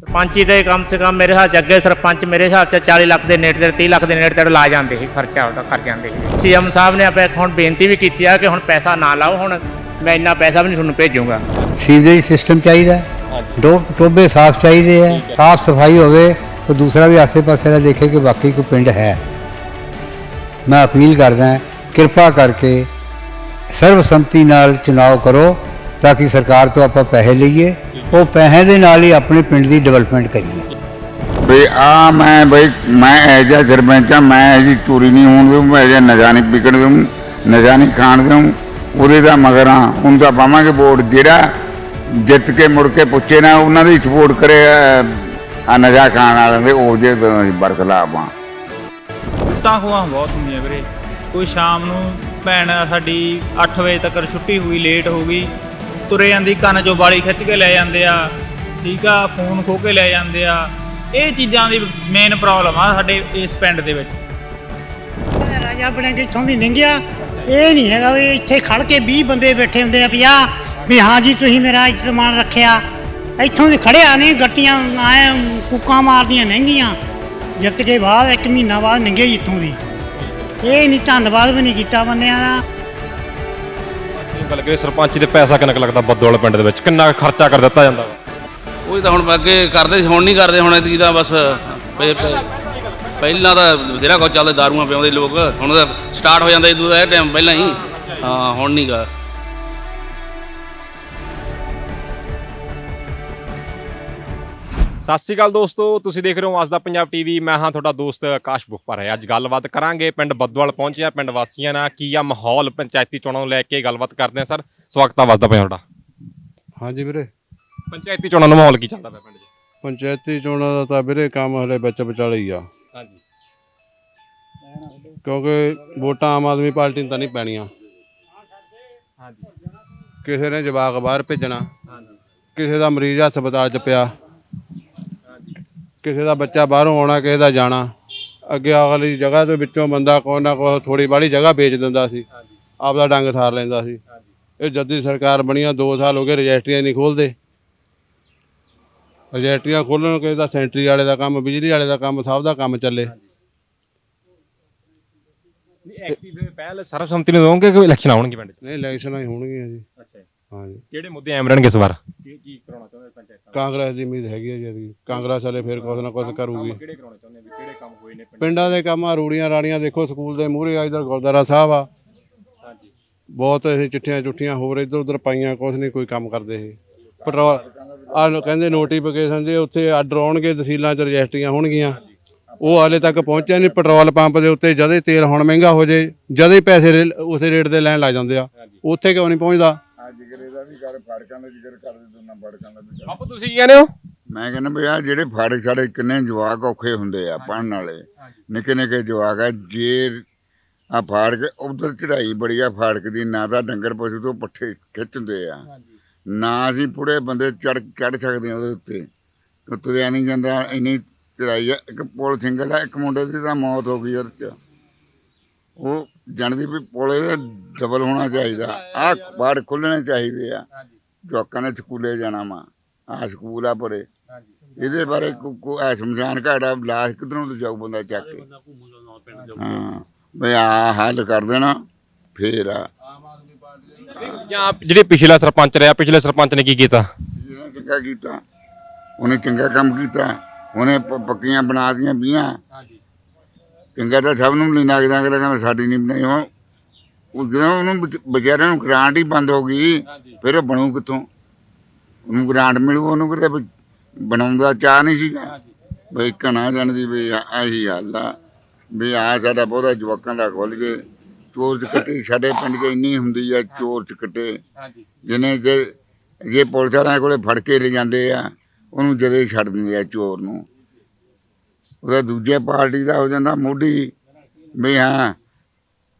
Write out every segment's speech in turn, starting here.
ਸਰਪੰਚੀ ਦੇ ਕਮ ਸੇ ਕਮ ਮੇਰੇ ਹਿਸਾਬ 'ਚ ਅੱਗੇ ਸਰਪੰਚ ਮੇਰੇ ਹਿਸਾਬ 'ਚ 40 ਲੱਖ ਦੇ ਨੇੜੇ ਤੇ 30 ਲੱਖ ਦੇ ਨੇੜੇ ਤੇ ਲਾ ਜਾਂਦੇ ਸੀ ਖਰਚਾ ਉਹਦਾ ਕਰ ਜਾਂਦੇ ਸੀ। ਸੀਐਮ ਸਾਹਿਬ ਨੇ ਆਪੇ ਹੁਣ ਬੇਨਤੀ ਵੀ ਕੀਤੀ ਆ ਕਿ ਹੁਣ ਪੈਸਾ ਨਾ ਲਾਓ ਹੁਣ ਮੈਂ ਇੰਨਾ ਪੈਸਾ ਵੀ ਨਹੀਂ ਤੁਹਾਨੂੰ ਭੇਜੂਗਾ। ਸੀਵਰੇਜ ਸਿਸਟਮ ਚਾਹੀਦਾ ਟੋ ਟੋਬੇ ਸਾਫ਼ ਚਾਹੀਦੇ ਆ ਸਾਫ਼ ਸਫ਼ਾਈ ਹੋਵੇ ਤਾਂ ਦੂਸਰਾ ਵੀ ਆਸੇ-ਪਾਸੇ ਦਾ ਦੇਖੇ ਕਿ ਵਾਕਈ ਕੋਈ ਪਿੰਡ ਹੈ। ਮੈਂ ਅਪੀਲ ਕਰਦਾ ਹਾਂ, ਕਿਰਪਾ ਕਰਕੇ ਸਰਵਸੰਮਤੀ ਨਾਲ ਚੁਣਾਵ ਕਰੋ ਤਾਂ ਕਿ ਸਰਕਾਰ ਤੋਂ ਆਪਾਂ ਪੈਸੇ ਲਈਏ ਉਹ ਪੈਸੇ ਦੇ ਨਾਲ ਹੀ ਆਪਣੇ ਪਿੰਡ ਦੀ ਡਿਵੈਲਪਮੈਂਟ ਕਰੀਏ। ਵੀ ਆ ਮੈਂ ਬਈ ਮੈਂ ਐਜਾ ਸਰਪੰਚ ਮੈਂ ਐਜੀ ਚੋਰੀ ਨਹੀਂ ਹੋਣ ਦਊਂ ਮੈਂ ਐਜਾ ਨਜ਼ਾ ਨਹੀਂ ਵਿਕਣ ਦਊਂ ਨਜ਼ਾ ਨਹੀਂ ਖਾਣ ਦਊਂ ਉਹਦੇ ਦਾ ਮਗਰਾਂ ਹੁਣ ਤਾਂ ਪਾਵਾਂਗੇ ਵੋਟ ਜਿਹੜਾ ਜਿੱਤ ਕੇ ਮੁੜ ਕੇ ਪੁੱਛੇ ਨਾ ਉਹਨਾਂ ਦੀ ਸਪੋਰਟ ਕਰੇ ਆ ਨਜ਼ਾ ਖਾਣ ਵਾਲਿਆਂ ਦੇ ਉਹ ਜੇ ਬਰਖਲਾਫ ਆ। ਲੁੱਟਾਂ ਖੋਹਾਂ ਬਹੁਤ ਹੁੰਦੀਆਂ ਵੀਰੇ। ਕੋਈ ਸ਼ਾਮ ਨੂੰ ਭੈਣ ਸਾਡੀ 8 ਵਜੇ ਤੱਕ ਛੁੱਟੀ ਹੋਈ ਲੇਟ ਹੋ ਗਈ ਤੁਰੇ ਜਾਂਦੀ, ਕੰਨ ਚੋਂ ਵਾਲੀ ਖਿੱਚ ਕੇ ਲੈ ਜਾਂਦੇ ਆ, ਠੀਕ ਆ, ਫੋਨ ਖੋ ਕੇ ਲੈ ਜਾਂਦੇ ਆ। ਇਹ ਚੀਜ਼ਾਂ ਦੀ ਮੇਨ ਪ੍ਰੋਬਲਮ ਆ ਸਾਡੇ ਇਸ ਪਿੰਡ ਦੇ ਵਿੱਚ। ਰਾਜਾ ਬਣੇ ਕਿ ਇੱਥੋਂ ਦੀ ਲੰਘਿਆ ਇਹ ਨਹੀਂ ਹੈਗਾ ਵੀ ਇੱਥੇ ਖੜ ਕੇ 20 ਬੰਦੇ ਬੈਠੇ ਹੁੰਦੇ ਆ ਵੀ ਆ ਵੀ ਹਾਂ ਜੀ, ਤੁਸੀਂ ਮੇਰਾ ਇੱਜ਼ਤ ਰੱਖਿਆ। ਇੱਥੋਂ ਦੇ ਖੜਿਆ ਨਹੀਂ, ਗੱਟੀਆਂ ਆਏ ਕੁੱਕਾਂ ਮਾਰਦੀਆਂ ਲੰਘੀਆਂ ਜਿੱਤ ਕੇ ਬਾਅਦ ਇੱਕ ਮਹੀਨਾ ਬਾਅਦ ਲੰਘੇ ਇੱਥੋਂ ਦੀ। ਇਹ ਨਹੀਂ, ਧੰਨਵਾਦ ਵੀ ਨਹੀਂ ਕੀਤਾ ਬੰਦਿਆਂ ਦਾ। ਗੱਲ ਕਰੀਏ, ਸਰਪੰਚ ਦੇ ਪੈਸਾ ਕਿੰਨਾ ਕੁ ਲੱਗਦਾ ਬੱਦੋਵਾਲ ਪਿੰਡ ਦੇ ਵਿੱਚ? ਕਿੰਨਾ ਕੁ ਖਰਚਾ ਕਰ ਦਿੱਤਾ ਜਾਂਦਾ ਵਾ? ਉਹ ਤਾਂ ਹੁਣ ਅੱਗੇ ਕਰਦੇ ਸੀ, ਹੁਣ ਨਹੀਂ ਕਰਦੇ, ਹੁਣ ਇਤਕੀ ਤਾਂ ਬਸ ਪਹਿ- ਪਹਿ- ਪਹਿਲਾਂ ਤਾਂ ਬਥੇਰਾ ਕੁਝ ਚੱਲਦਾ ਦਾਰੂਆਂ ਪਿਆਉਂਦੇ ਲੋਕ, ਹੁਣ ਤਾਂ ਸਟਾਰਟ ਹੋ ਜਾਂਦਾ ਇਦੋਂ ਦਾ ਇਹ ਟਾਈਮ ਪਹਿਲਾਂ ਹੀ। ਹਾਂ, ਹੁਣ ਨਹੀਂ ਗਾ ਸਤਿ ਸ਼੍ਰੀ ਅਕਾਲ ਦੋਸਤੋ ਤੁਸੀਂ ਦੇਖ ਰਹੇ ਹੋ ਅੱਜ ਦਾ ਪੰਜਾਬ ਟੀਵੀ। ਮੈਂ ਹਾਂ ਤੁਹਾਡਾ ਦੋਸਤ ਆਕਾਸ਼ ਬੁੱਪਰ ਹੈ। ਅੱਜ ਗੱਲਬਾਤ ਕਰਾਂਗੇ ਪਿੰਡ ਬੱਦੋਵਾਲ ਪਹੁੰਚਿਆ ਪਿੰਡ ਵਾਸੀਆਂ ਨਾਲ ਕੀ ਆ ਮਾਹੌਲ ਪੰਚਾਇਤੀ ਚੋਣਾਂ ਨੂੰ ਲੈ ਕੇ ਗੱਲਬਾਤ ਕਰਦੇ ਹਾਂ। ਸਰ ਸਵਾਗਤ ਆ ਵਸਦਾ ਪਿਆ ਤੁਹਾਡਾ। ਹਾਂਜੀ ਵੀਰੇ। ਪੰਚਾਇਤੀ ਚੋਣਾਂ ਦਾ ਮਾਹੌਲ ਕੀ ਚੱਲਦਾ ਪਿਆ ਪਿੰਡ 'ਚ? ਪੰਚਾਇਤੀ ਚੋਣਾਂ ਦਾ ਤਾਂ ਵੀਰੇ ਕੰਮ ਹਲੇ ਵਿੱਚ ਵਿਚਾਲੇ ਹੀ ਆ। ਹਾਂਜੀ। ਕਿਉਂਕਿ ਵੋਟਾਂ ਆਮ ਆਦਮੀ ਪਾਰਟੀ ਨੂੰ ਤਾਂ ਨਹੀਂ ਪੈਣੀਆਂ। ਹਾਂਜੀ। ਕਿਸੇ ਨੇ ਜਵਾਕ ਬਾਹਰ ਭੇਜਣਾ। ਹਾਂਜੀ। ਕਿਸੇ ਦਾ ਮਰੀਜ਼ ਹਸਪਤਾਲ 'ਚ ਪਿਆ। ਕਿਸੇ ਦਾ ਬੱਚਾ ਬਾਹਰੋਂ ਆਉਣਾ ਕਿਸੇ ਦਾ ਜਾਣਾ। ਅੱਗੇ ਅਗਲੀ ਜਗ੍ਹਾ ਦੇ ਵਿੱਚੋਂ ਬੰਦਾ ਕੋਈ ਨਾ ਕੋਈ ਥੋੜੀ ਬਾੜੀ ਜਗ੍ਹਾ ਵੇਚ ਦਿੰਦਾ ਸੀ। ਆਪਦਾ ਡੰਗ ਸਾਰ ਲੈਂਦਾ ਸੀ। ਇਹ ਜੱਦੀ ਸਰਕਾਰ ਬਣੀਆਂ 2 ਸਾਲ ਹੋ ਗਏ ਰਜਿਸਟਰੀਆਂ ਨਹੀਂ ਖੋਲਦੇ। ਰਜਿਸਟਰੀਆਂ ਖੋਲਣ ਕਿਸੇ ਦਾ ਸੈਂਟਰੀ ਵਾਲੇ ਦਾ ਕੰਮ ਬਿਜਲੀ ਵਾਲੇ ਦਾ ਕੰਮ ਸਭ ਦਾ ਕੰਮ ਚੱਲੇ। ਐਕਟਿਵ ਪਹਿਲ ਸਰਬਸੰਮਤੀ ਨੂੰ ਦੋਗੇ ਕਿ ਇਲੈਕਸ਼ਨ ਆਉਣਗੇ ਪਿੰਡ 'ਚ? ਨਹੀਂ ਇਲੈਕਸ਼ਨਾਂ ਹੀ ਹੋਣਗੀਆਂ ਜੀ। ਅੱਛਾ ਹਾਂਜੀ। ਕਿਹੜੇ ਮੁੱਦੇ ਐਮ ਰਹਿਣਗੇ ਇਸ ਵਾਰ? ਕੀ ਕੀ ਕਰਾਉਣਾ ਕਾਂਗਰਸ ਦੀ ਉਮੀਦ ਹੈਗੀ ਹੈ ਜੀ। ਕਾਂਗਰਸ ਵਾਲੇ ਫਿਰ ਕੁਛ ਨਾ ਕੁਛ ਕਰੂਗੀ। ਕਿਹੜੇ ਕਰਾਉਣੇ ਚਾਹੁੰਦੇ ਵੀ ਕਿਹੜੇ ਕੰਮ ਹੋਏ ਨੇ ਪਿੰਡ ਦੇ ਕੰਮ ਆ ਰੂੜੀਆਂ ਰਾੜੀਆਂ ਦੇਖੋ ਸਕੂਲ ਦੇ ਮੂਹਰੇ ਆ ਇਧਰ ਗੁਰਦੁਆਰਾ ਸਾਹਿਬ ਆ। ਹਾਂਜੀ। ਬਹੁਤ ਇਹ ਚਿੱਠੀਆਂ ਚੁੱਠੀਆਂ ਹੋਰ ਇੱਧਰ ਉੱਧਰ ਪਾਈਆਂ ਕੁਛ ਨਹੀਂ ਕੋਈ ਕੰਮ ਕਰਦੇ ਇਹ। ਪੈਟਰੋਲ ਆ ਕਹਿੰਦੇ ਨੋਟੀਫਿਕੇਸ਼ਨ ਜੇ ਉੱਥੇ ਆਰਡਰ ਆਉਣਗੇ ਤਹਿਸੀਲਾਂ 'ਚ ਰਜਿਸਟਰੀਆਂ ਹੋਣਗੀਆਂ। ਉਹ ਹਾਲੇ ਤੱਕ ਪਹੁੰਚਿਆ ਨਹੀਂ ਪੈਟਰੋਲ ਪੰਪ ਦੇ ਉੱਤੇ ਜਦੇ ਤੇਲ ਹੁਣ ਮਹਿੰਗਾ ਹੋ ਜੇ ਜਦੇ ਪੈਸੇ ਉਸੇ ਰੇਟ ਦੇ ਲੈਣ ਲੱਗ ਜਾਂਦੇ ਆ। ਉੱਥੇ ਕਿਉਂ ਨਹੀਂ ਪਹੁੰਚਦਾ? ਦਾ ਕਰ ਫੜਕਾਂ ਦਾ ਜਿਗਰ ਕਰ ਦੇ ਦੋਨਾਂ ਫੜਕਾਂ ਦਾ ਵੀ ਬਾਪੂ ਤੁਸੀਂ ਕੀ ਕਹਿੰਦੇ ਹੋ? ਮੈਂ ਕਹਿੰਦਾ ਵੀ ਆ ਜਿਹੜੇ ਫਾੜਕ ਸਾਡੇ ਕਿੰਨੇ ਜਵਾਕ ਔਖੇ ਹੁੰਦੇ ਆ ਪੜਨ ਵਾਲੇ। ਨਿੱਕੇ ਨਿੱਕੇ ਜਵਾਕ ਆ ਜੇ ਆ ਫਾੜਕ ਉਧਰ ਚੜਾਈ ਬੜੀ ਆ ਫਾੜਕ ਦੀ ਨਾ ਤਾਂ ਡੰਗਰ ਪਸ਼ੂ ਤੋਂ ਪੱਠੇ ਖਿੱਚਦੇ ਆ। ਨਾ ਅਸੀਂ ਪੁੜੇ ਬੰਦੇ ਚੜ ਚੜ ਸਕਦੇ ਆ ਉਹਦੇ ਉੱਤੇ। ਤੇ ਤੁਰਿਆ ਨਹੀਂ ਜਾਂਦਾ ਇੰਨੀ ਚੜਾਈ ਆ ਇੱਕ ਪੁਲ ਸਿੰਗਲ ਆ ਇੱਕ ਮੁੰਡੇ ਦੀ ਤਾਂ ਮੌਤ ਹੋ ਗਈ ਉਹਦੇ ਚ। ਉਹ ਜਾਣਦੀ ਵੀ ਪੁਲੇ ਦਾ ਡਬਲ ਹੋਣਾ ਚਾਹੀਦਾ। ਆ ਬਾੜ ਖੁੱਲਣੇ ਚਾਹੀਦੇ ਆ। ਜਵਾਕਾਂ ਨੇ ਸਕੂਲੇ ਜਾਣਾ ਵਾ। ਆ ਸਕੂਲ ਆ ਪਰੇ। ਇਹਦੇ ਬਾਰੇ ਕੋ ਕੋ ਐ ਸ਼ਮਸ਼ਾਨ ਘਾੜਾ ਲਾਸ਼ ਕਿਧਰੋਂ ਤੇ ਜਾਊ ਬੰਦਾ ਚੱਕ ਕੇ? ਹਾਂ ਵੀ ਆ ਹੱਲ ਕਰ ਦੇਣਾ ਫੇਰ ਆ। ਜਾਂ ਜਿਹੜੇ ਪਿਛਲਾ ਸਰਪੰਚ ਰਿਹਾ ਪਿਛਲੇ ਸਰਪੰਚ ਨੇ ਕੀ ਕੀਤਾ? ਜਿਹਨੇ ਚੰਗਾ ਕੀਤਾ ਉਹਨੇ ਚੰਗਾ ਕੰਮ ਕੀਤਾ ਉਹਨੇ ਪੱਕੀਆਂ ਬਣਾ ਦੀਆਂ ਵੀਆਂ ਚੰਗਾ ਤਾਂ ਸਭ ਨੂੰ ਨਹੀਂ ਲੱਗਦਾ ਅਗਲਾ ਕਹਿੰਦਾ ਸਾਡੀ ਨਹੀਂ ਬਣਾਈ ਉਹ ਉਹ ਜਦੋਂ ਉਹਨੂੰ ਵਿਚ- ਵਿਚਾਰਿਆਂ ਨੂੰ ਗ੍ਰਾਂਟ ਹੀ ਬੰਦ ਹੋ ਗਈ। ਫਿਰ ਉਹ ਬਣੂ ਕਿੱਥੋਂ? ਉਹਨੂੰ ਗ੍ਰਾਂਟ ਮਿਲੂ ਉਹਨੂੰ ਕਿਤੇ ਵੀ ਬਣਾਉਣ ਦਾ ਚਾਹ ਨਹੀਂ ਸੀਗਾ। ਬਈ ਕਣਾ ਜਾਣਦੀ ਵੀ ਆਹੀ ਹਾਲ ਆ। ਵੀ ਆ ਸਾਡਾ ਬਹੁਤਾ ਜਵਾਕਾਂ ਦਾ ਖੁੱਲ ਜੇ। ਚੋਰ ਚਕੱਟੇ ਸਾਡੇ ਪਿੰਡ 'ਚ ਇੰਨੀ ਹੁੰਦੀ ਆ ਚੋਰ ਚਕੱਟੇ। ਜਿਹਨੇ ਜੇ ਜੇ ਪੁਲਿਸ ਵਾਲਿਆਂ ਕੋਲੇ ਫੜ ਕੇ ਲੈ ਜਾਂਦੇ ਆ ਉਹਨੂੰ ਜਦੇ ਛੱਡ ਦਿੰਦੇ ਆ ਚੋਰ ਨੂੰ। ਉਹਦਾ ਦੂਜੇ ਪਾਰਟੀ ਦਾ ਹੋ ਜਾਂਦਾ ਮੋਢੀ ਵੀ ਹਾਂ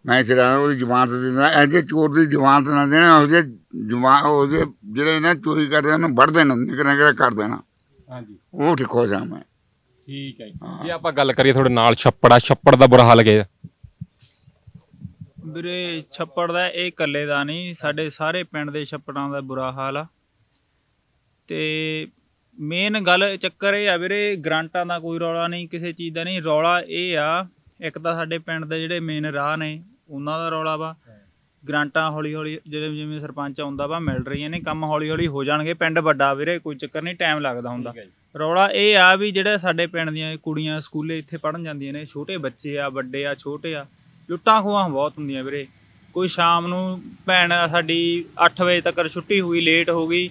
ਮੈਂ ਚਲਾ ਉਹਦੀ ਜ਼ਮਾਨਤ ਦਿੰਦਾ ਇਹ ਜੇ ਚੋਰ ਦੀ ਜ਼ਮਾਨਤ ਨਾ ਦੇਣਾ ਉਹ ਜੇ ਜਮਾ ਉਹ ਜੇ ਜਿਹੜੇ ਨਾ ਚੋਰੀ ਕਰਦੇ ਉਹਨੂੰ ਵੱਢ ਦੇਣਾ ਨਿਕਲ ਨਿਕਲ ਕਰ ਦੇਣਾ। ਹਾਂਜੀ। ਉਹ ਠੀਕ ਹੋ ਜਾ ਮੈਂ। ਠੀਕ ਹੈ ਜੇ। ਆਪਾਂ ਗੱਲ ਕਰੀਏ ਤੁਹਾਡੇ ਨਾਲ ਛੱਪੜ ਆ ਛੱਪੜ ਦਾ ਬੁਰਾ ਹਾਲ ਗਿਆ ਵੀਰੇ ਛੱਪੜ ਦਾ ਇਹ ਇਕੱਲੇ ਦਾ ਨਹੀਂ ਸਾਡੇ ਸਾਰੇ ਪਿੰਡ ਦੇ ਛੱਪੜਾਂ ਦਾ ਬੁਰਾ ਹਾਲ ਆ। ਤੇ ਮੇਨ ਗੱਲ ਚੱਕਰ ਇਹ ਆ ਵੀਰੇ ਗ੍ਰਾਂਟਾਂ ਦਾ ਕੋਈ ਰੌਲਾ ਨਹੀਂ ਕਿਸੇ ਚੀਜ਼ ਦਾ ਨਹੀਂ। ਰੌਲਾ ਇਹ ਆ ਇੱਕ ਤਾਂ ਸਾਡੇ ਪਿੰਡ ਦੇ ਜਿਹੜੇ ਮੇਨ ਰਾਹ ਨੇ ਉਹਨਾਂ ਦਾ ਰੌਲਾ ਵਾ। ਗ੍ਰਾਂਟਾਂ ਹੌਲੀ ਹੌਲੀ ਜਿਹੜੇ ਜਿਵੇਂ ਸਰਪੰਚ ਆਉਂਦਾ ਵਾ ਮਿਲ ਰਹੀਆਂ ਨੇ ਕੰਮ ਹੌਲੀ ਹੌਲੀ ਹੋ ਜਾਣਗੇ। ਪਿੰਡ ਵੱਡਾ ਵੀਰੇ ਕੋਈ ਚੱਕਰ ਨਹੀਂ ਟਾਈਮ ਲੱਗਦਾ ਹੁੰਦਾ। ਰੌਲਾ ਇਹ ਆ ਵੀ ਜਿਹੜੇ ਸਾਡੇ ਪਿੰਡ ਦੀਆਂ ਕੁੜੀਆਂ ਸਕੂਲੇ ਇੱਥੇ ਪੜਨ ਜਾਂਦੀਆਂ ਨੇ ਛੋਟੇ ਬੱਚੇ ਆ ਵੱਡੇ ਆ ਛੋਟੇ ਆ ਲੁੱਟਾਂ ਖੋਹਾਂ ਬਹੁਤ ਹੁੰਦੀਆਂ ਵੀਰੇ। ਕੋਈ ਸ਼ਾਮ ਨੂੰ ਭੈਣ ਸਾਡੀ 8 ਵਜੇ ਤੱਕ ਛੁੱਟੀ ਹੋਈ ਲੇਟ ਹੋ ਗਈ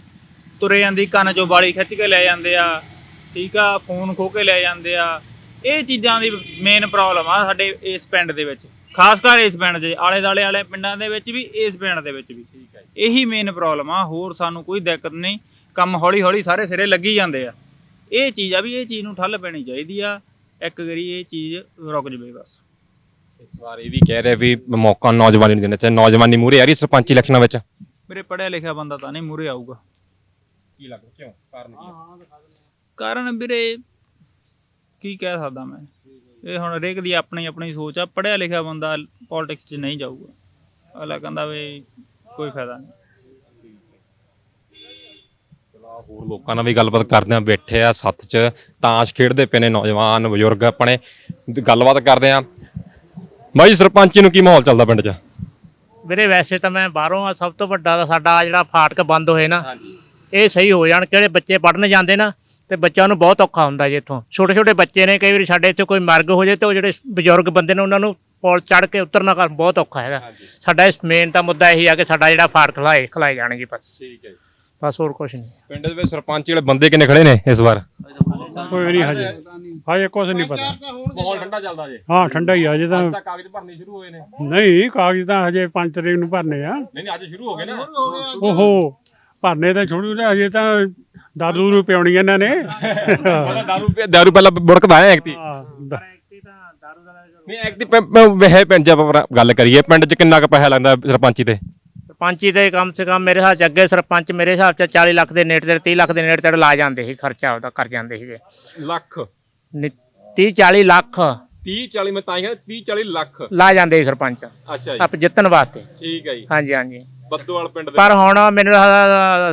ਤੁਰੇ ਜਾਂਦੀ ਕੰਨ ਚੋਂ ਵਾਲੀ ਖਿੱਚ ਕੇ ਲੈ ਜਾਂਦੇ ਆ ਠੀਕ ਆ ਫੋਨ ਖੋ ਕੇ ਲੈ ਜਾਂਦੇ ਆ। ਇਹ ਚੀਜ਼ਾਂ ਦੀ ਮੇਨ ਪ੍ਰੋਬਲਮ ਆ ਸਾਡੇ ਇਸ ਪਿੰਡ ਦੇ ਵਿੱਚ। ਖਾਸ ਕਰ ਇਸ ਪਿੰਡ ਦੇ ਆਲੇ ਦਾਲੇ ਵਾਲੇ ਪਿੰਡਾਂ ਦੇ ਵਿੱਚ ਵੀ ਇਸ ਪਿੰਡ ਦੇ ਵਿੱਚ ਵੀ। ਠੀਕ ਹੈ ਇਹੀ ਮੇਨ ਪ੍ਰੋਬਲਮ ਆ ਹੋਰ ਸਾਨੂੰ ਕੋਈ ਦਿੱਕਤ ਨਹੀਂ। ਕੰਮ ਹੌਲੀ ਹੌਲੀ ਸਾਰੇ ਸਿਰੇ ਲੱਗੀ ਜਾਂਦੇ ਆ। ਇਹ ਚੀਜ਼ ਆ ਵੀ ਇਹ ਚੀਜ਼ ਨੂੰ ਠੱਲ ਪੈਣੀ ਚਾਹੀਦੀ ਆ। ਇੱਕ ਵਾਰੀ ਇਹ ਚੀਜ਼ ਰੁਕ ਜਵੇ ਬਸ। ਇਸ ਵਾਰ ਇਹ ਵੀ ਕਹਿ ਰਿਹਾ ਵੀ ਮੌਕਾ ਨੌਜਵਾਨੀ ਨੂੰ ਦੇਣਾ ਚਾਹੀਦਾ। ਨੌਜਵਾਨੀ ਮੂਰੇ ਆ ਰਹੀ ਸਰਪੰਚੀ ਇਲੈਕਸ਼ਨਾਂ ਵਿੱਚ। ਮੇਰੇ ਪੜਿਆ ਲਿਖਿਆ ਬੰਦਾ ਤਾਂ ਨਹੀਂ ਮੂਰੇ ਆਊਗਾ। ਕੀ ਲੱਗਦਾ ਕਿਉਂ? ਕਾਰਨ ਕੀ ਕਾਰਨ ਵੀਰੇ ਕੀ ਕਹਿ ਸਕਦਾ ਮੈਂ? ਇਹ ਹੁਣ ਹਰੇਕ ਦੀ ਆਪਣੀ ਆਪਣੀ ਸੋਚ ਆ ਪੜਿਆ ਲਿਖਿਆ ਬੰਦਾ ਪੋਲਿਟਿਕਸ 'ਚ ਨਹੀਂ ਜਾਊਗਾ। ਅਗਲਾ ਕਹਿੰਦਾ ਵੀ ਕੋਈ ਫਾਇਦਾ ਨਹੀਂ। ਹੋਰ ਲੋਕਾਂ ਨਾਲ ਵੀ ਗੱਲਬਾਤ ਕਰਦੇ ਆ ਬੈਠੇ ਆ ਸੱਥ 'ਚ ਤਾਸ਼ ਖੇਡਦੇ ਪਏ ਨੇ ਨੌਜਵਾਨ ਬਜ਼ੁਰਗ ਆਪਣੇ। ਗੱਲਬਾਤ ਕਰਦੇ ਆ। ਬਾਈ ਸਰਪੰਚੀ ਨੂੰ ਕੀ ਮਾਹੌਲ ਚੱਲਦਾ ਪਿੰਡ 'ਚ? ਵੀਰੇ ਵੈਸੇ ਤਾਂ ਮੈਂ ਬਾਹਰੋਂ ਆ ਸਭ ਤੋਂ ਵੱਡਾ ਤਾਂ ਸਾਡਾ ਆਹ ਜਿਹੜਾ ਫਾਟਕ ਬੰਦ ਹੋਏ ਨਾ ਇਹ ਸਹੀ ਹੋ ਜਾਣ ਕਿਹੜੇ ਬੱਚੇ ਪੜਨ ਜਾਂਦੇ ਨਾ ਤੇ ਬੱਚਿਆਂ ਨੂੰ ਬਹੁਤ ਔਖਾ ਹੁੰਦਾ ਜੀ ਇੱਥੋਂ। ਛੋਟੇ ਛੋਟੇ ਬੱਚੇ ਨੇ ਕਈ ਵਾਰੀ ਸਾਡੇ ਇੱਥੇ ਕੋਈ ਮਰਗ ਹੋ ਜਾਏ ਤੇ ਉਹ ਜਿਹੜੇ ਬਜ਼ੁਰਗ ਬੰਦੇ ਨੇ ਉਹਨਾਂ ਨੂੰ ਪੌਲ ਚੜ ਕੇ ਉਤਰਨਾ ਕਰ ਬਹੁਤ ਔਖਾ ਹੈਗਾ। ਸਾਡਾ ਇਸ ਮੇਨ ਤਾਂ ਮੁੱਦਾ ਇਹੀ ਆ ਕਿ ਸਾਡਾ ਜਿਹੜਾ ਫਾਟਕ ਖਲਾਏ ਖਲਾਏ ਜਾਣਗੇ ਬਸ। ਠੀਕ ਹੈ ਜੀ। ਬਸ ਹੋਰ ਕੁਝ ਨਹੀਂ। ਪਿੰਡ ਦੇ ਵਿੱਚ ਸਰਪੰਚ ਜਿਹੜੇ ਬੰਦੇ ਕਿੰਨੇ ਖੜੇ ਨੇ ਇਸ ਵਾਰ? ਕੋਈ ਨਹੀਂ ਹਜੇ। ਹਜੇ ਕੁਝ ਨਹੀਂ ਪਤਾ। ਮਾਹੌਲ ਠੰਡਾ ਚੱਲਦਾ ਜੇ। ਹਾਂ ਠੰਡਾ ਹੀ ਆ ਤਾਂ ਤਾਂ ਕਾਗਜ਼ ਭਰਨੇ ਸ਼ੁਰੂ ਹੋਏ ਨੇ। ਨਹੀਂ ਕਾਗਜ਼ ਤਾਂ ਹਜੇ 5 ਤਰੀਕ ਨੂੰ ਭਰਨੇ ਆ। ਨਹੀਂ ਨਹੀਂ ਅੱਜ ਸ਼ੁਰੂ ਹੋ ਗਏ ਨਾ। ਓਹੋ। ਭਰਨੇ ਤਾਂ ਛੋੜੂ ਨੇ ਹਜੇ ਤਾਂ ਦਾਦੂ ਨੂੰ ਪਿਉਣੀ ਇਹਨਾਂ ਨੇ। ਪਹਿਲਾਂ ਦਾਰੂ ਪੀ- ਦਾਰੂ ਪਹਿਲਾਂ ਬੁੜਕਦਾ ਹੈ ਐਕਤੀ। ਹਾਂ, ਦ- ਨਹੀਂ ਐਕਤੀ ਵਹਿ ਪਿੰਡ ਆਪਾਂ ਗੱਲ ਕਰੀਏ ਪਿੰਡ 'ਚ ਕਿੰਨਾ ਕੁ ਪੈਸਾ ਲੱਗਦਾ ਸਰਪੰਚੀ ਤੇ? ਸਰਪੰਚੀ ਤੇ ਕਮ ਸੇ ਕਮ ਮੇਰੇ ਹਿਸਾਬ ਚ ਅੱਗੇ ਸਰਪੰਚ ਮੇਰੇ ਹਿਸਾਬ ਚ 40 ਲੱਖ ਦੇ ਨੇੜੇ ਤੇ 30 ਲੱਖ ਦੇ ਨੇੜੇ ਤੇ ਲਾ ਜਾਂਦੇ ਸੀ ਖਰਚਾ ਉਹਦਾ ਕਰ ਜਾਂਦੇ ਸੀਗੇ। ਲੱਖ? 30 40 ਲੱਖ। 30 40 ਮੈਂ ਤਾਂ ਹੀ ਕਹਿੰਦਾ 30 40 ਲੱਖ। ਲਾ ਜਾਂਦੇ ਸੀ ਸਰਪੰਚ। ਅੱਛਾ ਜੀ। ਆਪ ਜਿੱਤਣ ਵਾਸਤੇ। ਠੀਕ ਹੈ ਜੀ। ਹਾਂਜੀ ਹਾਂਜੀ। ਬੱਦੋਵਾਲ ਪਿੰਡ ਦੇ ਪਰ ਹੁਣ ਮੈਨੂੰ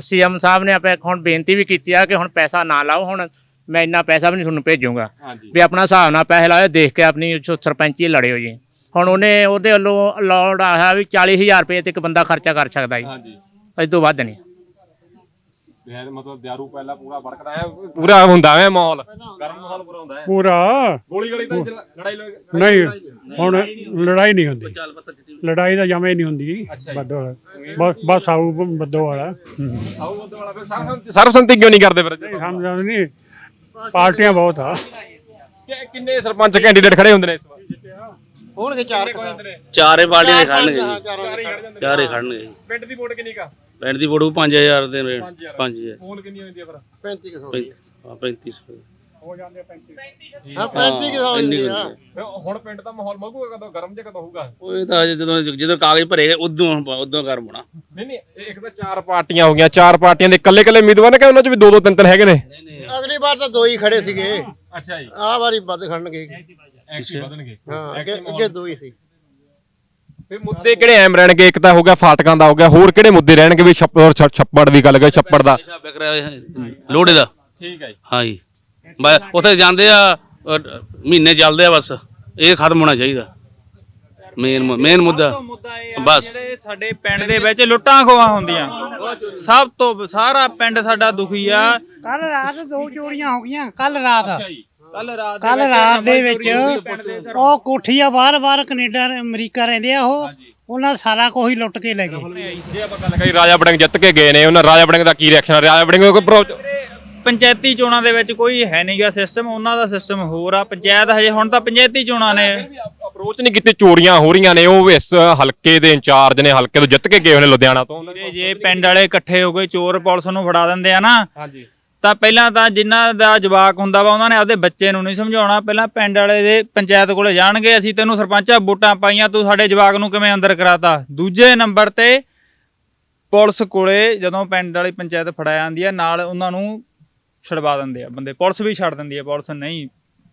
ਸੀਐਮ ਸਾਹਿਬ ਨੇ ਆਪੇ ਹੁਣ ਬੇਨਤੀ ਵੀ ਕੀਤੀ ਆ ਕਿ ਹੁਣ ਪੈਸਾ ਨਾ ਲਾਓ ਹੁਣ ਮੈਂ ਇੰਨਾ ਪੈਸਾ ਵੀ ਨਹੀਂ ਤੁਹਾਨੂੰ ਭੇਜੂਗਾ। ਵੀ ਆਪਣਾ ਹਿਸਾਬ ਨਾਲ ਪੈਸੇ ਲਾਓ ਦੇਖ ਕੇ ਆਪਣੀ ਸਰਪੰਚੀ ਲੜਿਓ ਜੀ। ਹੁਣ ਉਹਨੇ ਉਹਦੇ ਵੱਲੋਂ ਅਲਾਉਡ ਆਇਆ ਵੀ 40000 ਰੁਪਏ ਤੇ ਇੱਕ ਬੰਦਾ ਖਰਚਾ ਕਰ ਸਕਦਾ ਜੀ। ਹਾਂਜੀ। ਇਸ ਤੋਂ ਵੱਧ ਨਹੀਂ। ਇਹ ਮਤਲਬ ਦਾਰੂ ਪਹਿਲਾਂ ਪੂਰਾ ਵੜਕਦਾ ਹੈ ਪੂਰਾ ਹੁੰਦਾ ਹੈ ਮਾਹੌਲ। ਗਰਮ ਮਾਹੌਲ ਪੂਰਾ ਹੁੰਦਾ ਹੈ। ਪੂਰਾ? ਗੋਲੀ ਗਲੀ ਤਾਂ ਲੜਾਈ ਲੜਾਈ ਨਹੀਂ ਹੁਣ ਲੜਾਈ ਨਹੀਂ ਹੁੰਦੀ। ਲੜਾਈ ਤਾਂ ਜਮੇ ਨਹੀਂ ਹੁੰਦੀ। ਬੱਦੋ ਵਾਲਾ। ਬਸ ਬਸ ਆਊ ਬੱਦੋ ਵਾਲਾ। ਹੂੰ। ਆਓ ਬੱਦੋਵਾਲਾ ਫਿਰ ਸਰਬ ਸਰਬਸੰਮਤੀ ਕਿਉਂ ਨਹੀਂ ਕਰਦੇ ਫਿਰ? ਸਮਝ ਆਉਂਦੀ ਨਹੀਂ ਪਾਰਟੀਆਂ ਬਹੁਤ ਆ। ਕਿੰਨੇ ਸਰਪੰਚ ਕੈਂਡੀਡੇਟ ਖੜੇ ਹੁੰਦੇ ਨੇ ਇਸ ਵਾਰ? ਚਾਰੇ ਪਾਰਟੀਆਂ ਦੇ ਖੜਨਗੇ ਚਾਰੇ ਖੜਨਗੇ ਪਿੰਡ ਦੀ ਵੋਟ ਕਿੰਨੀ ਕਾ ਪਿੰਡ ਦੀ ਵੋਟ 5000 ਦੇ ਰੇਟ। 5000 ਫੋਨ ਕਿੰਨੀ ਹੁੰਦੀ ਹੈ ਫਿਰ 3500 ਹੋ ਜਾਂਦੇ 35 ਹਾਂ 3500 ਇੰਨੀ ਹੁੰਦੀ ਹੈ। ਫਿਰ ਹੁਣ ਪਿੰਡ ਦਾ ਮਾਹੌਲ ਮਗੂਗਾ ਕਦੋਂ? ਗਰਮ ਜਿਹਾ ਕਦੋਂ ਹੋਊਗਾ? ਉਹ ਇਹ ਤਾਂ ਹਜੇ ਜਦੋਂ ਜਦੋਂ ਕਾਗਜ਼ ਭਰੇਗਾ ਉਦੋਂ ਉਦੋਂ ਕਰ ਹੋਣਾ। ਨਹੀਂ ਨਹੀਂ ਇਹ ਇੱਕ ਤਾਂ ਚਾਰ ਪਾਰਟੀਆਂ ਹੋ ਗਈਆਂ। ਚਾਰ ਪਾਰਟੀਆਂ ਦੇ ਇਕੱਲੇ ਇਕੱਲੇ ਉਮੀਦਵਾਰ ਨੇ ਕਿ ਉਹਨਾਂ ਚ ਵੀ ਦੋ ਦੋ ਤਿੰਨ ਤਿੰਨ ਹੈਗੇ ਨੇ? ਅਗਲੀ ਵਾਰ ਤਾਂ ਦੋ ਹੀ ਖੜੇ ਸੀਗੇ। ਅੱਛਾ ਜੀ। ਆਹ ਵਾਰੀ ਵੱਧ ਖੜਨਗੇ। ਐਕਟਿਵ ਵਧਣਗੇ। ਹਾਂ ਅੱਗੇ ਅੱਗੇ ਦੋ ਹੀ ਸੀ। ਫਿਰ ਮੁੱਦੇ ਕਿਹੜੇ ਐਮ ਰਹਿਣਗੇ? ਇੱਕ ਤਾਂ ਹੋ ਗਿਆ ਫਾਟਕਾਂ ਦਾ ਹੋ ਗਿਆ ਹੋਰ ਕਿਹੜੇ ਮੁੱਦੇ ਰਹਿਣਗੇ ਵੀ ਛੱਪੜ ਛੱਪੜ ਦੀ ਗੱਲ ਕਰੀ ਛੱਪੜ ਦਾ? ਪੈਸਾ ਵਿਕ ਰਿਹਾ ਹੈ, ਲੋੜੇ ਦਾ। ਠੀਕ ਹੈ ਜੀ। ਹਾਂ ਜੀ। ਬਸ ਉੱਥੇ ਜਾਂਦੇ ਆ ਅਹ, ਮਹੀਨੇ ਚੱਲਦੇ ਆ ਬਸ। ਇਹ ਖਤਮ ਹੋਣਾ ਚਾਹੀਦਾ। ਮੇਨ ਮੇਨ ਮੁੱਦਾ। ਮੁੱਦਾ ਇਹ ਆ ਬਸ। ਜਿਹੜੇ ਸਾਡੇ ਪਿੰਡ ਦੇ ਵਿੱਚ ਲੁੱਟਾਂ ਖੋਹਾਂ ਹੁੰਦੀਆਂ। ਸਭ ਤੋਂ ਸਾਰਾ ਪਿੰਡ ਸਾਡਾ ਦੁਖੀ ਆ। ਕੱਲ ਰਾਤ ਦੋ ਚੋਰੀਆਂ ਹੋ ਗਈਆਂ ਕੱਲ ਰਾਤ। ਕੱਲ ਰਾਤ ਕੱਲ ਰਾਤ ਦੇ ਵਿੱਚ ਉਹ ਕੋਠੀਆਂ ਬਾਹਰ-ਬਾਹਰ ਕੈਨੇਡਾ ਅਮਰੀਕਾ ਰਹਿੰਦੇ ਆ ਉਹ। ਉਹਨਾਂ ਸਾਰਾ ਕੁਝ ਹੀ ਲੁੱਟ ਕੇ ਲੈ ਗਏ। ਜੇ ਆਪਾਂ ਗੱਲ ਕਰੀ ਰਾਜਾ ਵੜਿੰਗ ਜਿੱਤ ਕੇ ਗਏ ਨੇ ਉਹਨਾਂ ਰਾਜਾ ਵੜਿੰਗ ਦਾ ਕੀ ਰਿਐਕਸ਼ਨ ਰਾਜਾ ਵੜਿੰਗ ਕੋਈ ਪੰਚਾਇਤੀ ਚੋਣਾਂ ਦੇ ਵਿੱਚ ਕੋਈ ਹੈ ਨਹੀਂਗਾ ਸਿਸਟਮ ਉਹਨਾਂ ਦਾ ਸਿਸਟਮ ਹੋਰ ਆ। ਪੰਚਾਇਤ ਹਜੇ ਹੁਣ ਤਾਂ ਪੰਚਾਇਤੀ ਚੋਣਾਂ ਨੇ। ਅਪਰੋਚ ਨਹੀਂ ਕੀਤੀ ਚੋਰੀਆਂ ਹੋ ਰਹੀਆਂ ਨੇ ਉਹ ਇਸ ਹਲਕੇ ਦੇ ਇੰਚਾਰਜ ਨੇ ਹਲਕੇ ਤੋਂ ਜਿੱਤ ਕੇ ਗਏ ਨੇ ਲੁਧਿਆਣਾ ਤੋਂ। ਜੇ ਪਿੰਡ ਵਾਲੇ ਇਕੱਠੇ ਹੋ ਕੇ ਚੋਰ ਪੁਲਿਸ ਨੂੰ ਫੜਾ ਦਿੰਦੇ ਆ ਨਾ। ਹਾਂਜੀ। ਤਾਂ ਪਹਿਲਾਂ ਤਾਂ ਜਿਨ੍ਹਾਂ ਦਾ ਜਵਾਕ ਹੁੰਦਾ ਵਾ, ਉਹਨਾਂ ਨੇ ਆਪਦੇ ਬੱਚੇ ਨੂੰ ਨਹੀਂ ਸਮਝਾਉਣਾ। ਪਹਿਲਾਂ ਪਿੰਡ ਵਾਲੇ ਦੇ ਪੰਚਾਇਤ ਕੋਲੇ ਜਾਣਗੇ, ਅਸੀਂ ਤੈਨੂੰ ਸਰਪੰਚਾ ਵੋਟਾਂ ਪਾਈਆਂ, ਤੂੰ ਸਾਡੇ ਜਵਾਕ ਨੂੰ ਕਿਵੇਂ ਅੰਦਰ ਕਰਾਤਾ? ਦੂਜੇ ਨੰਬਰ ਤੇ ਪੁਲਿਸ ਕੋਲੇ ਜਦੋਂ ਪਿੰਡ ਵਾਲੀ ਪੰਚਾਇਤ ਫੜਾ ਜਾਂਦੀ ਹੈ ਨਾਲ ਉਹਨਾਂ ਨੂੰ ਛਡਵਾ ਦਿੰਦੇ ਆ ਬੰਦੇ। ਪੁਲਿਸ ਵੀ ਛੱਡ ਦਿੰਦੀ ਹੈ ਪੁਲਿਸ ਨਹੀਂ।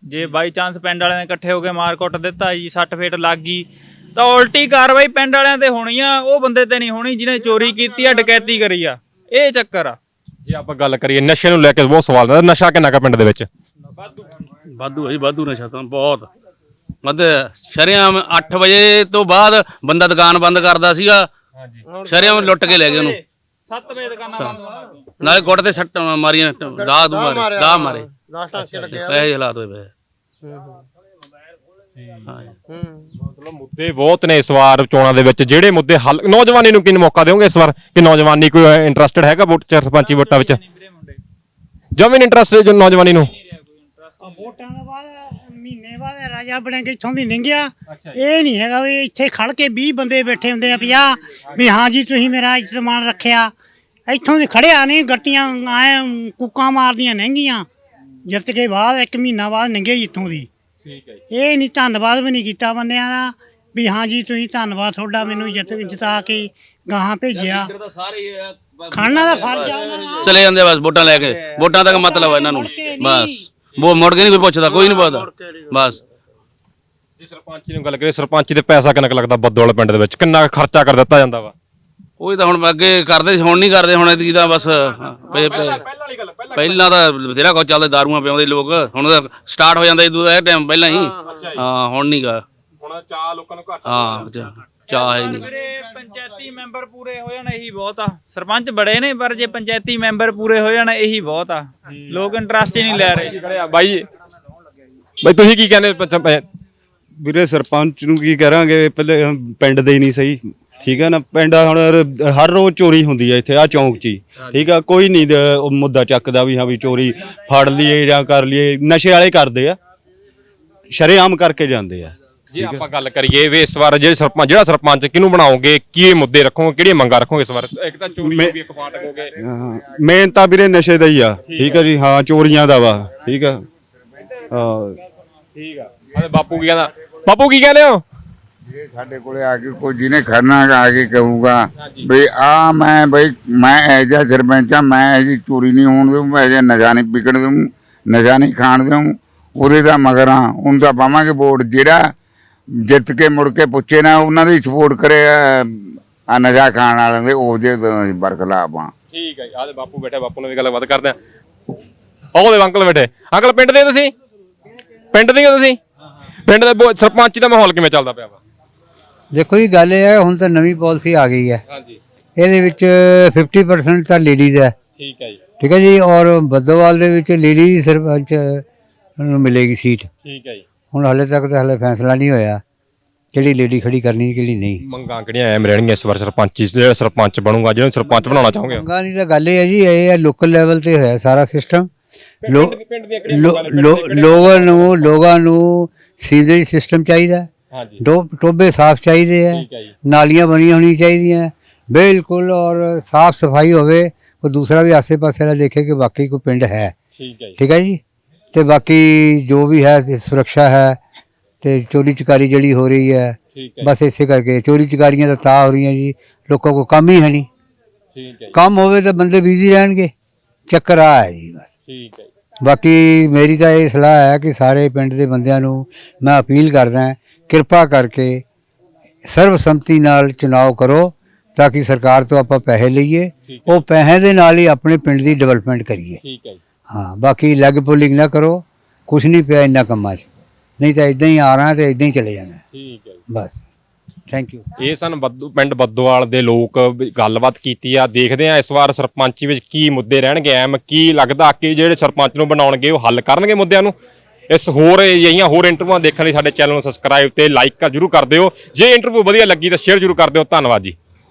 ਜੇ ਬਾਈ ਚਾਂਸ ਪਿੰਡ ਵਾਲਿਆਂ ਨੇ ਇਕੱਠੇ ਹੋ ਕੇ ਮਾਰ ਕੁੱਟ ਦਿੱਤਾ, ਜੀ, ਸੱਟ ਫੇਟ ਲੱਗ ਗਈ, ਤਾਂ ਉਲਟੀ ਕਾਰਵਾਈ ਪਿੰਡ ਵਾਲਿਆਂ ਤੇ ਹੋਣੀ ਆ, ਉਹ ਬੰਦੇ ਤੇ ਨਹੀਂ ਹੋਣੀ ਜਿਹਨੇ ਚੋਰੀ ਕੀਤੀ ਆ, ਡਕੈਤੀ ਕਰੀ ਆ। ਇਹ ਚੱਕਰ ਆ। ਜੇ ਆਪਾਂ ਗੱਲ ਕਰੀਏ ਨਸ਼ੇ ਨੂੰ ਲੈ ਕੇ ਬਹੁਤ ਸਵਾਲ ਦਾ ਨਸ਼ਾ ਕਿੰਨਾ ਕਾ ਪਿੰਡ ਦੇ ਵਿੱਚ? ਵਾਧੂ ਹੈ ਜੀ ਵਾਧੂ ਨਸ਼ਾ ਤਾਂ ਬਹੁਤ। ਮਦ ਸ਼ਰਿਆਮ 8 ਵਜੇ ਤੋਂ ਬਾਅਦ ਬੰਦਾ ਦੁਕਾਨ ਬੰਦ ਕਰਦਾ ਸੀਗਾ। ਸ਼ਰਿਆਮ ਲੁੱਟ ਕੇ ਲੈ ਗਏ ਉਹਨੂੰ। 7 ਵਜੇ ਦੁਕਾਨਾਂ ਬੰਦ ਨਾਲੇ ਗੁੱਟ ਤੇ ਸੱਟ ਮਾਰੀਆਂ ਦਾਹ ਦੂ ਮਾਰੇ ਦਾਹ ਮਾਰੇ। 10 ਟਾਂਕੇ ਲੱਗੇ ਇਹ ਹਾਲਾਤ ਹੋਏ ਪਏ। ਮਤਲਬ ਮੁੱਦੇ ਬਹੁਤ ਨੇ ਇਸ ਵਾਰ ਚੋਣਾਂ ਦੇ ਵਿੱਚ ਜਿਹੜੇ ਮੁੱਦੇ ਹੱਲ ਨੌਜਵਾਨੀ ਨੂੰ ਕਿੰਨ ਮੌਕਾ ਦਿਓਗੇ ਇਸ ਵਾਰ? ਕਿ ਨੌਜਵਾਨੀ ਕੋਈ ਇੰਟਰਸਟਡ ਹੈਗਾ ਵੋਟ ਸਰਪੰਚੀ ਵੋਟਾਂ ਵਿੱਚ? ਜਮਨ ਇੰਟਰਸਟ ਜੋ ਨੌਜਵਾਨੀ ਨੂੰ? ਵੋਟਾਂ ਤੋਂ ਬਾਅਦ ਮਹੀਨੇ ਬਾਅਦ ਰਾਜਾ ਬਣੇ ਕੇ ਇੱਥੋਂ ਦੀ ਲੰਘਿਆ ਇਹ ਨਹੀਂ ਹੈਗਾ ਵੀ ਇੱਥੇ ਖੜ ਕੇ 20 ਬੰਦੇ ਬੈਠੇ ਹੁੰਦੇ ਆ 50 ਵੀ ਹਾਂ ਜੀ ਤੁਸੀਂ ਮੇਰਾ ਇੱਜ਼ਤ ਮਾਨ ਰੱਖਿਆ। ਇੱਥੋਂ ਦੀ ਖੜਿਆ ਨਹੀਂ ਗੱਟੀਆਂ ਆਏ ਕੁੱਕਾਂ ਮਾਰਦੀਆਂ ਲੰਘੀਆਂ ਜਿੱਤ ਕੇ ਬਾਅਦ ਇੱਕ ਮਹੀਨਾ ਬਾਅਦ ਜੀ ਇੱਥੋਂ ਦੀ। ਠੀਕ ਹੈ ਇਹ ਨਹੀਂ ਧੰਨਵਾਦ ਵੀ ਨਹੀਂ ਕੀਤਾ ਬੰਦਿਆਂ ਦਾ ਵੀ ਹਾਂ ਜੀ ਤੁਸੀਂ ਧੰਨਵਾਦ ਤੁਹਾਡਾ ਮੈਨੂੰ ਜਿੱਤ ਜਿਤਾ ਕੇ ਗਾਹਾਂ ਭੇਜਿਆ। ਖਾਣਾ ਦਾ ਫਰਜ਼ ਆ। ਉਹਨਾਂ ਦਾ ਚਲੇ ਜਾਂਦੇ ਆ ਬਸ ਵੋਟਾਂ ਲੈ ਕੇ। ਵੋਟਾਂ ਤੱਕ ਮਤਲਬ ਆ ਇਹਨਾਂ ਨੂੰ। ਬਸ। ਉਹ ਮੁੜ ਕੇ ਨਹੀਂ ਕੋਈ ਪੁੱਛਦਾ ਕੋਈ ਨਹੀਂ ਪੁੱਛਦਾ। ਬਸ। ਜੀ ਸਰਪੰਚੀ ਨੂੰ ਗੱਲ ਕਰੀਏ ਸਰਪੰਚੀ ਤੇ ਪੈਸਾ ਕਿੰਨਾ ਕੁ ਲੱਗਦਾ ਬੱਦੋਵਾਲ ਪਿੰਡ ਦੇ ਵਿੱਚ? ਕਿੰਨਾ ਕੁ ਖਰਚਾ ਕਰ ਦਿੱਤਾ ਜਾਂਦਾ ਵਾ? ਉਹੀ ਤਾਂ ਹੁਣ ਅੱਗੇ ਕਰਦੇ ਸੀ ਹੁਣ ਨਹੀਂ ਕਰਦੇ ਹੁਣ ਐਤਕੀ ਤਾਂ ਬਸ ਪਏ- ਪਏ- ਪਹਿਲਾਂ ਤਾਂ ਬਥੇਰਾ ਕੁਝ ਚੱਲਦਾ ਦਾਰੂਆਂ ਪਿਆਉਂਦੇ ਲੋਕ ਹੁਣ ਤਾਂ ਸਟਾਰਟ ਹੋ ਜਾਂਦਾ ਇਦੋਂ ਦਾ ਟਾਈਮ ਪਹਿਲਾਂ ਹੀ। ਹਾਂ ਹੁਣ ਨਹੀਂ ਗਾ। ਹੁਣ ਚਾਹ ਲੋਕਾਂ ਨੂੰ ਘੱਟ ਹਾਂ ਚਾਹ ਹੈ ਨਹੀਂ। ਪੰਚਾਇਤੀ ਮੈਂਬਰ ਪੂਰੇ ਹੋ ਜਾਣ ਇਹੀ ਬਹੁਤ ਆ। ਸਰਪੰਚ ਬੜੇ ਨੇ ਪਰ ਜੇ ਪੰਚਾਇਤੀ ਮੈਂਬਰ ਪੂਰੇ ਹੋ ਜਾਣ ਇਹੀ ਬਹੁਤ ਆ। ਲੋਕ ਇੰਟਰਸਟ ਹੀ ਨਹੀਂ ਲੈ ਰਹੇ। ਬਾਈ ਬਾਈ ਤੁਸੀਂ ਕੀ ਕਹਿੰਦੇ ਵੀਰੇ ਸਰਪੰਚ ਨੂੰ ਕੀ ਕਰਾਂਗੇ? ਪਹਿਲੇ ਪਿੰਡ ਦੇ ਹੀ ਨਹੀਂ ਸਹੀ। ਠੀਕ ਹੈ ਨਾ? ਪਿੰਡ ਹੁਣ ਰ- ਹਰ ਰੋਜ਼ ਚੋਰੀ ਹੁੰਦੀ ਹੈ ਇੱਥੇ ਆ ਚੌਂਕ 'ਚ ਹੀ। ਠੀਕ ਆ? ਕੋਈ ਨਹੀਂ ਦ- ਉਹ ਮੁੱਦਾ ਚੱਕਦਾ ਵੀ ਹਾਂ ਵੀ ਚੋਰੀ ਫੜ ਲਈਏ ਜਾਂ ਕਰ ਲਈਏ ਨਸ਼ੇ ਵਾਲੇ ਕਰਦੇ ਆ। ਸ਼ਰੇਆਮ ਕਰਕੇ ਜਾਂਦੇ ਆ। ਜੇ ਆਪਾਂ ਗੱਲ ਕਰੀਏ ਵੀ ਇਸ ਵਾਰ ਜਿਹੜੇ ਸਰਪੰਚ ਜਿਹੜਾ ਸਰਪੰਚ ਕਿਹਨੂੰ ਬਣਾਓਗੇ ਕੀ ਮੁੱਦੇ ਰੱਖੋਗੇ ਕਿਹੜੀਆਂ ਮੰਗਾਂ ਰੱਖੋਗੇ ਇਸ ਵਾਰ? ਇੱਕ ਤਾਂ ਚੋਰੀ ਹੋ ਗਈ ਇੱਕ ਫਾਟਕ ਹੋ ਗਏ ਮੇਨ ਤਾਂ ਵੀਰੇ ਨਸ਼ੇ ਦਾ ਹੀ ਆ। ਠੀਕ ਹੈ ਜੀ? ਹਾਂ ਚੋਰੀਆਂ ਦਾ ਵਾ। ਠੀਕ ਆ? ਹਾਂ। ਠੀਕ ਆ। ਬਾਪੂ ਕੀ ਕਹਿੰਦਾ? ਬਾਪੂ ਕੀ ਕਹਿੰਦੇ ਹੋ? ਜੇ ਸਾਡੇ ਕੋਲੇ ਆ ਕੇ ਕੋਈ ਜਿਹਨੇ ਖੜਨਾ ਹੈਗਾ, ਆ ਕੇ ਕਹੂਗਾ ਵੀ ਆ ਮੈਂ ਬਈ, ਮੈਂ ਇਹ ਸਰਪੰਚ ਆ ਮੈਂ ਇਹ ਚੋਰੀ ਨਹੀਂ ਹੋਣ ਦਊਂ, ਮੈਂ ਇਹ ਜਿਹਾ ਨਹੀਂ ਵਿਕਣ ਦਊਂ, ਨਸ਼ਾ ਨਹੀਂ ਖਾਣ ਦਊਂ, ਉਹਦੇ ਦਾ ਮਗਰਾਂ ਉਹਨੂੰ ਤਾਂ ਪਾਵਾਂਗੇ ਵੋਟ, ਜਿਹੜਾ ਜਿੱਤ ਕੇ ਮੁੜ ਕੇ ਪੁੱਛੇ ਨਾ, ਉਹਨਾਂ ਦੀ ਸਪੋਰਟ ਕਰੇ ਆ ਨਸ਼ਾ ਖਾਣ ਵਾਲਿਆਂ ਦੇ, ਉਹ ਜੇ ਬਰਖਲਾਫ ਠੀਕ ਹੈ ਜੀ, ਆਹ ਬਾਪੂ ਬੈਠਾ, ਬਾਪੂ ਨਾਲ ਵੀ ਗੱਲਬਾਤ ਕਰਦੇ ਆ ਉਹ ਅੰਕਲ ਬੈਠੇ, ਅੰਕਲ ਪਿੰਡ ਦੇ ਤੁਸੀਂ? ਪਿੰਡ ਦੇ ਹੋ ਤੁਸੀਂ? ਪਿੰਡ ਦੇ ਸਰਪੰਚੀ ਦਾ ਮਾਹੌਲ ਕਿਵੇਂ ਚੱਲਦਾ ਪਿਆ ਵਾ? ਦੇਖੋ ਜੀ ਗੱਲ ਇਹ ਹੈ ਹੁਣ ਤਾਂ ਨਵੀਂ ਪਾਲਿਸੀ ਆ ਗਈ ਹੈ। ਹਾਂਜੀ। ਇਹਦੇ ਵਿੱਚ 50% ਤਾਂ ਲੇਡੀਜ਼ ਹੈ। ਠੀਕ ਹੈ ਜੀ। ਠੀਕ ਹੈ ਜੀ ਔਰ ਬੱਦੋਵਾਲ ਦੇ ਵਿੱਚ ਲੇਡੀ ਸਰਪੰਚ ਨੂੰ ਮਿਲੇਗੀ ਸੀਟ ਠੀਕ ਹੈ ਜੀ। ਹੁਣ ਹਾਲੇ ਤੱਕ ਤਾਂ ਹਾਲੇ ਫੈਸਲਾ ਨਹੀਂ ਹੋਇਆ ਕਿਹੜੀ ਲੇਡੀ ਖੜੀ ਕਰਨੀ ਕਿਹੜੀ ਨਹੀਂ। ਮੰਗਾਂ ਕਿਹੜੀਆਂ ਐਮ ਰਹਿਣਗੀਆਂ ਇਸ ਵਾਰ ਸਰਪੰਚੀ ਜਿਹੜਾ ਸਰਪੰਚ ਬਣੂਗਾ ਜਿਹੜਾ ਸਰਪੰਚ ਬਣਾਉਣਾ ਚਾਹੋਗੇ? ਮੰਗਾਂ ਦੀ ਤਾਂ ਗੱਲ ਇਹ ਹੈ ਜੀ ਇਹ ਹੈ ਲੋਕਲ ਲੈਵਲ ਤੇ ਹੋਇਆ ਸਾਰਾ ਸਿਸਟਮ ਲੋਕਾਂ ਨੂੰ? ਲੋਕਾਂ ਨੂੰ ਸੀਵਰੇਜ ਸਿਸਟਮ ਚਾਹੀਦਾ। ਹਾਂਜੀ। ਟੋਬੇ ਸਾਫ਼ ਚਾਹੀਦੇ ਆ। ਠੀਕ ਹੈ ਜੀ। ਨਾਲੀਆਂ ਬਣੀਆਂ ਹੋਣੀਆਂ ਚਾਹੀਦੀਆਂ। ਬਿਲਕੁਲ ਔਰ ਸਾਫ਼ ਸਫ਼ਾਈ ਹੋਵੇ ਕੋਈ ਦੂਸਰਾ ਵੀ ਆਸੇ-ਪਾਸੇ ਵਾਲਾ ਦੇਖੇ ਕਿ ਵਾਕਈ ਕੋਈ ਪਿੰਡ ਹੈ। ਠੀਕ ਹੈ ਜੀ। ਠੀਕ ਹੈ ਜੀ? ਤੇ ਬਾਕੀ ਜੋ ਵੀ ਹੈ ਤੇ ਸੁਰੱਖਿਆ ਹੈ ਤੇ ਚੋਰੀ ਚਕਾਰੀ ਜਿਹੜੀ ਹੋ ਰਹੀ ਹੈ ਠੀਕ ਹੈ ਬਸ ਇਸੇ ਕਰਕੇ ਚੋਰੀ ਚਕਾਰੀਆਂ ਤਾਂ ਤਾਂ ਹੋ ਰਹੀਆਂ ਜੀ ਲੋਕਾਂ ਕੋ ਕੰਮ ਹੀ ਹੈ ਨਹੀਂ। ਠੀਕ ਹੈ ਕੰਮ ਹੋਵੇ ਤਾਂ ਬੰਦੇ ਬਿਜ਼ੀ ਰਹਿਣਗੇ। ਚੱਕਰ ਆ ਹੈ ਜੀ ਬਸ। ਠੀਕ ਹੈ ਬਾਕੀ ਮੇਰੀ ਤਾਂ ਇਹ ਸਲਾਹ ਹੈ ਕਿ ਸਾਰੇ ਪਿੰਡ ਦੇ ਬੰਦਿਆਂ ਨੂੰ ਮੈਂ ਅਪੀਲ ਕਰਦਾ ਹਾਂ ਕਿਰਪਾ ਕਰਕੇ ਸਰਬਸੰਮਤੀ ਨਾਲ ਚੁਣਾਵ ਕਰੋ ਤਾਂ ਕਿ ਸਰਕਾਰ ਤੋਂ ਆਪਾਂ ਪੈਸੇ ਲਈਏ। ਉਹ ਪੈਸੇ ਦੇ ਨਾਲ ਹੀ ਆਪਣੇ ਪਿੰਡ ਦੀ ਡਿਵੈਲਪਮੈਂਟ ਕਰੀਏ। ਠੀਕ ਹੈ ਜੀ। ਹਾਂ ਬਾਕੀ ਲੈਗ ਪੁਲਿੰਗ ਨਾ ਕਰੋ ਕੁਛ ਨਹੀਂ ਪਿਆ ਇੰਨਾ ਕੰਮਾਂ 'ਚ। ਨਹੀਂ ਤਾਂ ਇਦਾਂ ਹੀ ਆ ਰਹਾ ਤੇ ਇਦਾਂ ਹੀ ਚਲੇ ਜਾਣਾ। ਠੀਕ ਹੈ ਬਸ। ਥੈਂਕ ਯੂ ਇਹ ਸਨ ਬੱਦੂ ਪਿੰਡ ਬੱਦੋਵਾਲ ਦੇ ਲੋਕ ਗੱਲਬਾਤ ਕੀਤੀ ਆ। ਦੇਖਦੇ ਆ ਇਸ ਵਾਰ ਸਰਪੰਚੀ ਵਿੱਚ ਕੀ ਮੁੱਦੇ ਰਹਿਣਗੇ। ਐਮ ਕੀ ਲੱਗਦਾ ਕਿ ਜਿਹੜੇ ਸਰਪੰਚ ਨੂੰ ਬਣਾਉਣਗੇ ਉਹ ਹੱਲ ਕਰਨਗੇ ਮੁੱਦਿਆਂ ਨੂੰ? ਇਸ ਹੋਰ ਜਿਹੀਆਂ ਹੋਰ ਇੰਟਰਵਿਊਆਂ ਦੇਖਣ ਲਈ ਸਾਡੇ ਚੈਨਲ ਨੂੰ ਸਬਸਕ੍ਰਾਈਬ ਤੇ ਲਾਈਕ ਜਰੂਰ ਕਰ ਦਿਓ। ਜੇ ਇੰਟਰਵਿਊ ਵਧੀਆ ਲੱਗੀ ਤਾਂ ਸ਼ੇਅਰ ਜਰੂਰ ਕਰ ਦਿਓ। ਧੰਨਵਾਦ ਜੀ।